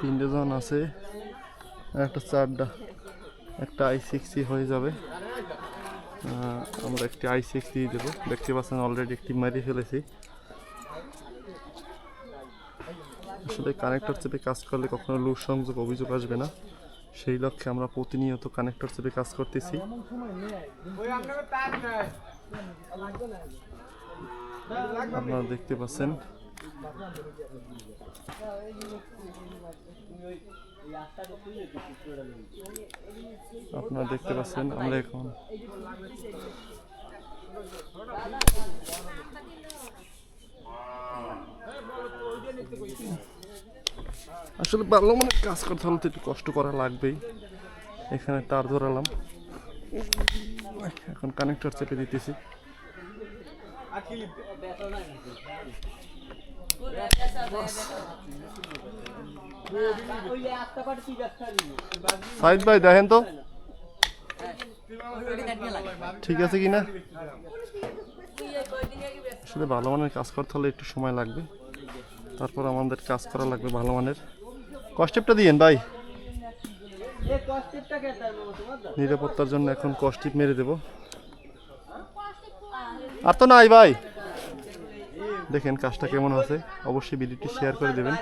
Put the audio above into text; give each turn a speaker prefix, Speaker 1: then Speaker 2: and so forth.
Speaker 1: তিনটে জন আছে, একটা চারটা, একটা আই সিক্সটি হয়ে যাবে। আমরা একটি আই সিক্সটি দেবো। দেখতে পাচ্ছেন অলরেডি একটি মারি ফেলেছি। আসলে কানেক্টর চেপে কাজ করলে কখনো লুজ সংযোগ অভিযোগ আসবে না। সেই লক্ষ্যে আমরা প্রতিনিয়ত কানেক্টর চেপে কাজ করতেছি। আপনারা দেখতে পাচ্ছেন আপনারা দেখতে পাচ্ছেন, আমরা এখন আসলে ভালো মানে কাজ করতে হলে তো একটু কষ্ট করা লাগবেই। এখানে তার ধরালাম। এখন কানেক্টর চেপে দিতেছি। সাইদ ভাই, দেখেন তো। ঠিক আছে কি না আসলে ভালো মানের কাজ করতে হলে একটু সময় লাগবে। তারপর আমাদের কাজ করা লাগবে ভালো মানের। কস্টেপটা দিয়েন ভাই। নিরাপত্তার জন্য এখন কস্টিপ মেরে দেব। আর তো নাই ভাই। দেখেন কাজটা কেমন আছে অবশ্যই ভিডিওটি শেয়ার করে দেবেন।